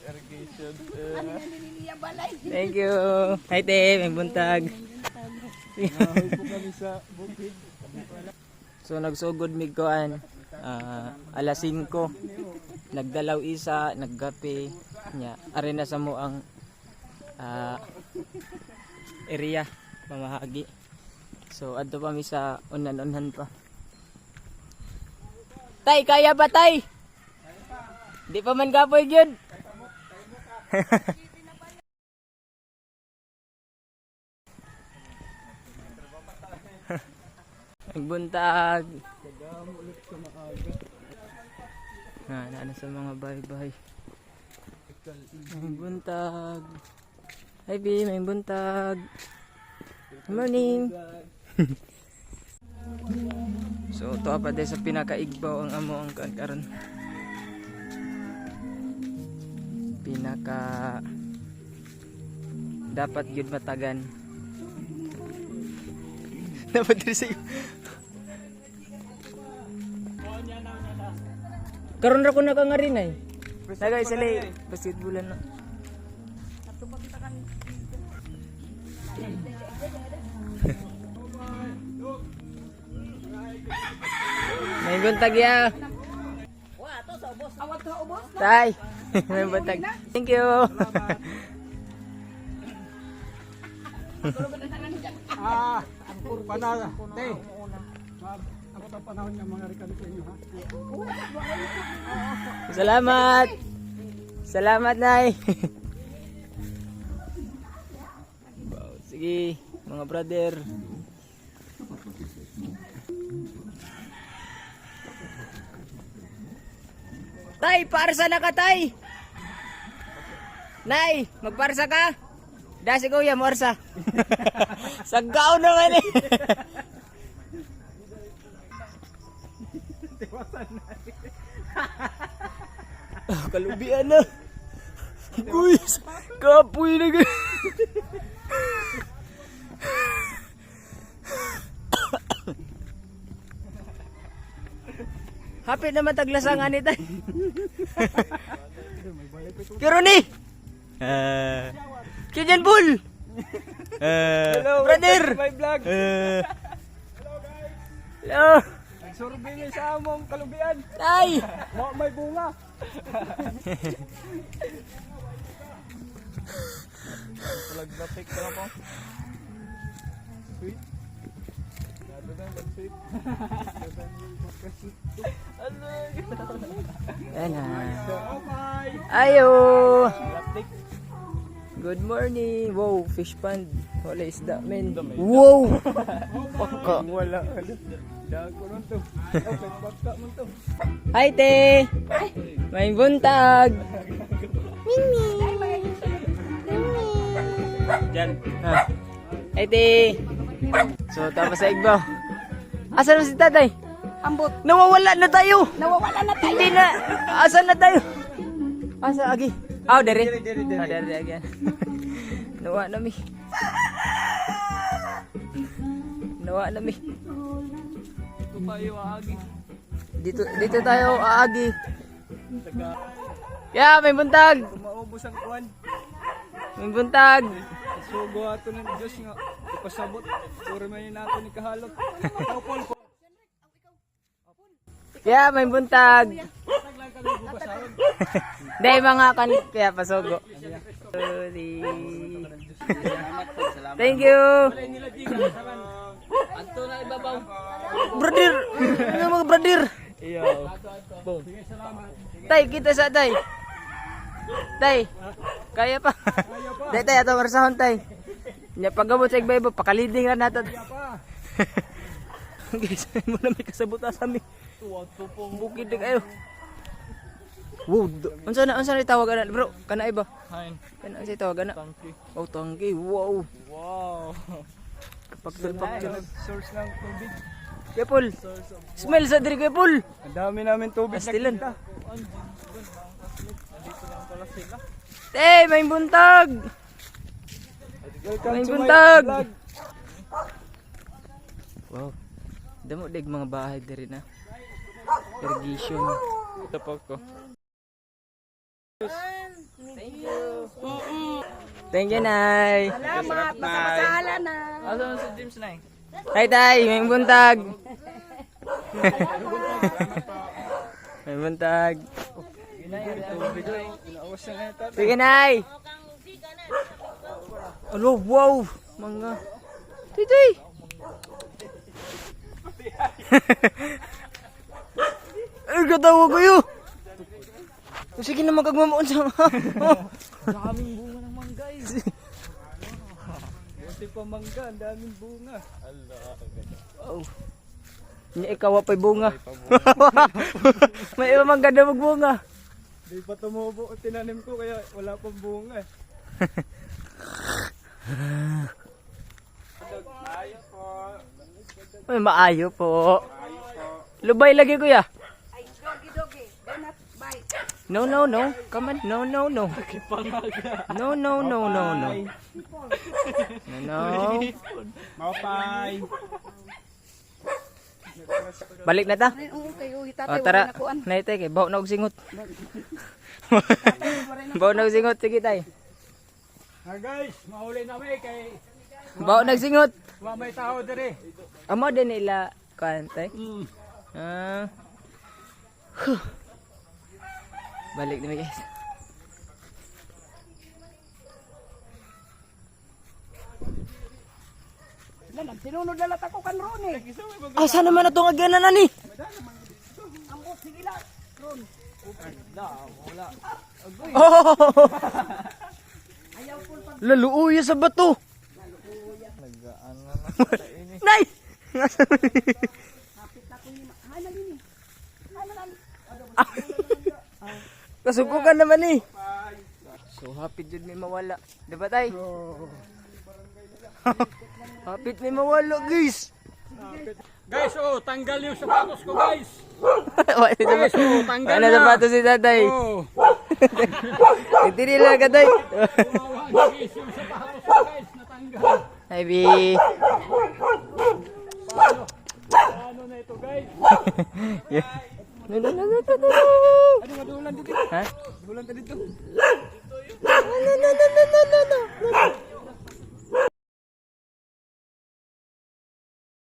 Irrigation. Thank you. Hi, te. May buntag. So, nagsugod mig koan. ah, alas 5. Nagdalaw isa, naggapi. Nya, ari na sa mo ang ah, area mamahagi. So, adto pa mi sa unan-unan pa. Tay, kaya ba tay? Di pa man gapoy gyud. Nagbuntag. Na, na, sa mga bahay-bahay. May buntag. Hi, B. May buntag. Good morning. so, ito pa din sa pinakaigbaw ang amo ang karon. Pinaka dapat yun matagan. dapat din sa Karon ra ko na kang rin ay. Nagay sa lay basketballan na. May buntag ya. Tay. May buntag. Thank you. Ah, ang panahon. Te. Ako sa panahon ng mga rekan sa inyo ha. Salamat. Salamat, Nay. sige, mga brother. Tay, parsa na ka, Tay. Nay, magparsa ka. Dasi ko ya, morsa. Sagao naman eh. Ah, kalubian na. Guys, kapoy na gan. Hapit naman taglasangan ni tay. Pero ni. Uh, Kijan Bull. Uh, brother. My vlog. Uh, hello. Nagsurvey niya sa among kalubian. Tay. Wa may bunga. Talag na pick na po. Sweet. Nado na mag sweet. Ayan na. Ayo. Good morning. Wow, fish pond. Wala isda, men. Wow. Paka. Wala. Hi, te. May buntag. Mimi. Diyan. Ha. Hi, te. So, tapos sa igbaw. Asan na si tatay? Ambot. Nawawala na tayo. Nawawala na tayo. Hindi na. Asan na tayo? Asa agi? Ah, dere. Ah, dere agi. Nawa na mi. Nawa na mi. Ito pa yung agi. Dito dito tayo aagi. Yeah, may buntag. Maubos ang kuwan. May buntag. Sugo ato ng Diyos nga. Ipasabot. Puro may nato ni kahalot. Ikaw, Paul. Paul. Yeah, may buntag. Dahil mga kan kaya pasogo. Sorry. Thank you. Anto na ibabaw. Brother. Ano mga brother? Iyo. Boom. Tay, kita sa tay. Tay. Kaya pa. Tay, tay, ato marsahon tay. Nya pagabot sa igba-iba, pakaliding ra nato. Guys, mo na may kasabot sa mi. Bukid din kayo. Wow, unsa na unsa na tawag ana, bro? Kana iba. Hain. Kana unsa tawag ana? Tangki. Oh, tanggi. Wow. Wow. Pagtul pagtul. Source ng tubig. Kaya Paul. Smell sa diri kay Paul. Ang dami namin tubig lang pala sila. Tay, may buntag. Welcome May to buntag. my vlog. Wow. Damo dig mga bahay diri na. Irrigation. Ito po ko. Thank you, Nay. Salamat, masapasala na. Asan si James na eh? Tay, tay, may buntag. may buntag. Sige, Nay. Alo, wow. Mga. Tay, tay. Ay, katawa kayo. Sige na magkagmamoon sa mga. Daming bunga ng mangga eh. Buti pa mangga, ang daming bunga. Allah, Oh. Hindi ikaw pa'y bunga. May iba mang ganda magbunga. Di pa tumubo tinanim ko kaya wala pang bunga. Ayo po. May maayo po. Lubay lagi kuya. Ay, dogi, dogi. Do not bite. No, no, no. Come on. No, no, no. No, no, no, no, no. No, no. Mapay. Balik na ta. Ay, O tara. na kuan. Naite kay bawo na og singot. bawo na og singot sige tay. Ha guys, mahuli na may kay Bawo na og singot. wa may tao dire. Amo din nila kan tay. Mm. Ah. Huh. Balik na guys. Lalag, sinunod na lahat ako kan ron eh. Asa naman na tong agyanan na ni? Ambot, sige lang. Ron. Oh! Laluuya sa bato. Nagaan na na ini. Nay! Kasukukan naman eh. So happy jud may mawala. Di ba tay? happy may mawala guys. Guys, oh, tanggal yung sapatos ko, guys. Wala sa Guys, oh, tanggal Wala na. sa pato si tatay. Oh, Ko, guys, natanggal. Ay bi. Ano na ito, guys? No no no no no. no. Ano madulan dito? Ha? Dulan ka dito. No no no no no no no.